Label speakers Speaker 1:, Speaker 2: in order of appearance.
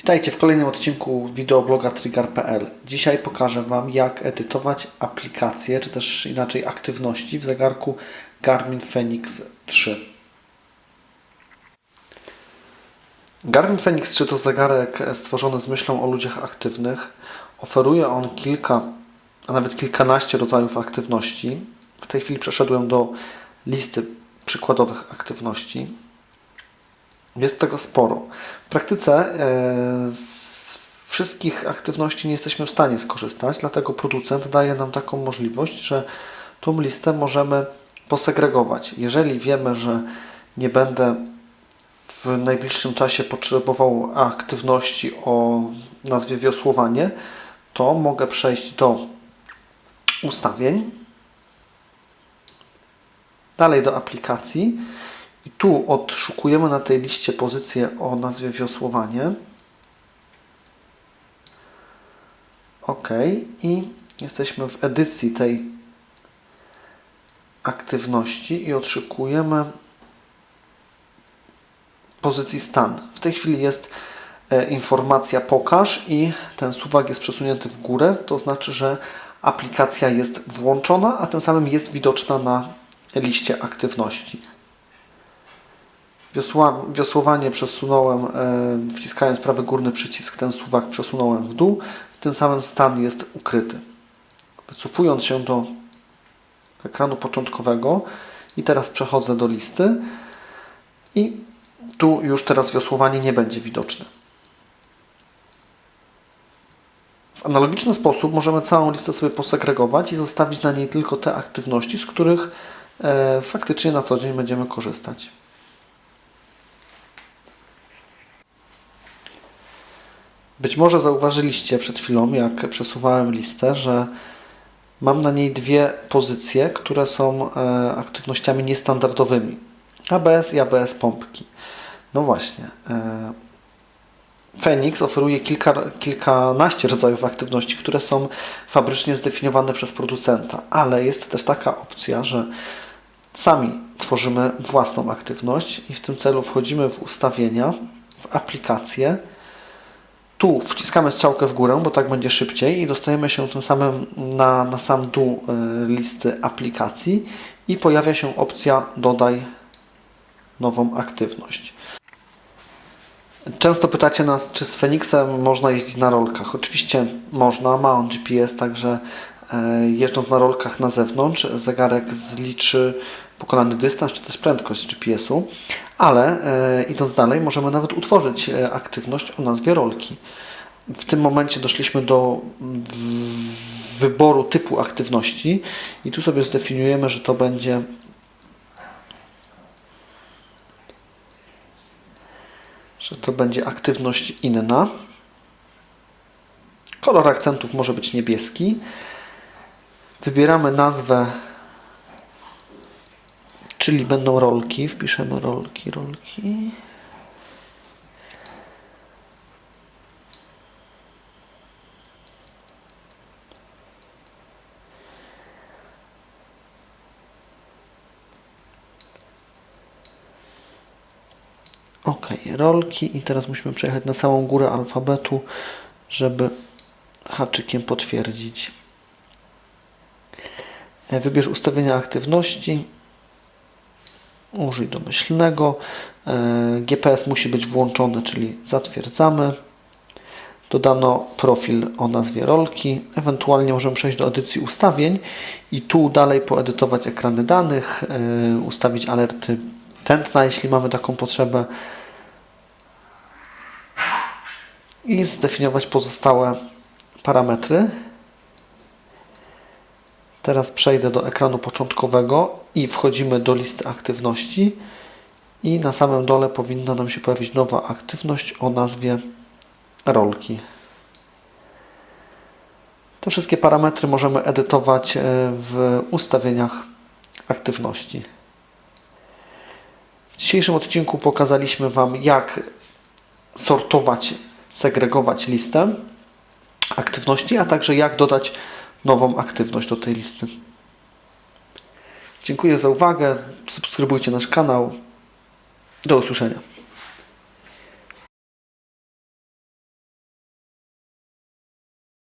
Speaker 1: Witajcie w kolejnym odcinku wideobloga trigger.pl. Dzisiaj pokażę Wam, jak edytować aplikacje, czy też inaczej aktywności w zegarku Garmin Fenix 3. Garmin Fenix 3 to zegarek stworzony z myślą o ludziach aktywnych. Oferuje on kilka, a nawet kilkanaście rodzajów aktywności. W tej chwili przeszedłem do listy przykładowych aktywności. Jest tego sporo. W praktyce e, z wszystkich aktywności nie jesteśmy w stanie skorzystać, dlatego producent daje nam taką możliwość, że tą listę możemy posegregować. Jeżeli wiemy, że nie będę w najbliższym czasie potrzebował aktywności o nazwie wiosłowanie, to mogę przejść do ustawień, dalej do aplikacji i tu odszukujemy na tej liście pozycję o nazwie wiosłowanie. OK. I jesteśmy w edycji tej aktywności i odszukujemy pozycji stan. W tej chwili jest e, informacja pokaż i ten suwak jest przesunięty w górę. To znaczy, że aplikacja jest włączona, a tym samym jest widoczna na liście aktywności. Wiosła, wiosłowanie przesunąłem, e, wciskając prawy górny przycisk, ten suwak przesunąłem w dół. Tym samym stan jest ukryty. Wycofując się do ekranu początkowego i teraz przechodzę do listy i tu już teraz wiosłowanie nie będzie widoczne. W analogiczny sposób możemy całą listę sobie posegregować i zostawić na niej tylko te aktywności, z których e, faktycznie na co dzień będziemy korzystać. Być może zauważyliście przed chwilą, jak przesuwałem listę, że mam na niej dwie pozycje, które są e, aktywnościami niestandardowymi. ABS i ABS pompki. No właśnie. E, Phoenix oferuje kilka, kilkanaście rodzajów aktywności, które są fabrycznie zdefiniowane przez producenta, ale jest też taka opcja, że sami tworzymy własną aktywność i w tym celu wchodzimy w ustawienia, w aplikację. Tu wciskamy strzałkę w górę, bo tak będzie szybciej i dostajemy się tym samym na, na sam dół y, listy aplikacji i pojawia się opcja dodaj nową aktywność. Często pytacie nas, czy z Fenixem można jeździć na rolkach. Oczywiście można, ma on GPS, także e, jeżdżąc na rolkach na zewnątrz, zegarek zliczy pokonany dystans, czy też prędkość GPS-u, ale e, idąc dalej, możemy nawet utworzyć e, aktywność o nazwie rolki. W tym momencie doszliśmy do wyboru typu aktywności i tu sobie zdefiniujemy, że to będzie że to będzie aktywność inna. Kolor akcentów może być niebieski. Wybieramy nazwę, czyli będą rolki. Wpiszemy rolki, rolki. Ok, rolki i teraz musimy przejechać na samą górę alfabetu, żeby haczykiem potwierdzić. E, Wybierz ustawienia aktywności. Użyj domyślnego. E, GPS musi być włączony, czyli zatwierdzamy. Dodano profil o nazwie rolki. Ewentualnie możemy przejść do edycji ustawień i tu dalej poedytować ekrany danych, e, ustawić alerty tętna, jeśli mamy taką potrzebę i zdefiniować pozostałe parametry. Teraz przejdę do ekranu początkowego i wchodzimy do listy aktywności i na samym dole powinna nam się pojawić nowa aktywność o nazwie rolki. Te wszystkie parametry możemy edytować e, w ustawieniach aktywności. W dzisiejszym odcinku pokazaliśmy Wam, jak sortować, segregować listę aktywności, a także jak dodać nową aktywność do tej listy. Dziękuję za uwagę. Subskrybujcie nasz kanał. Do usłyszenia.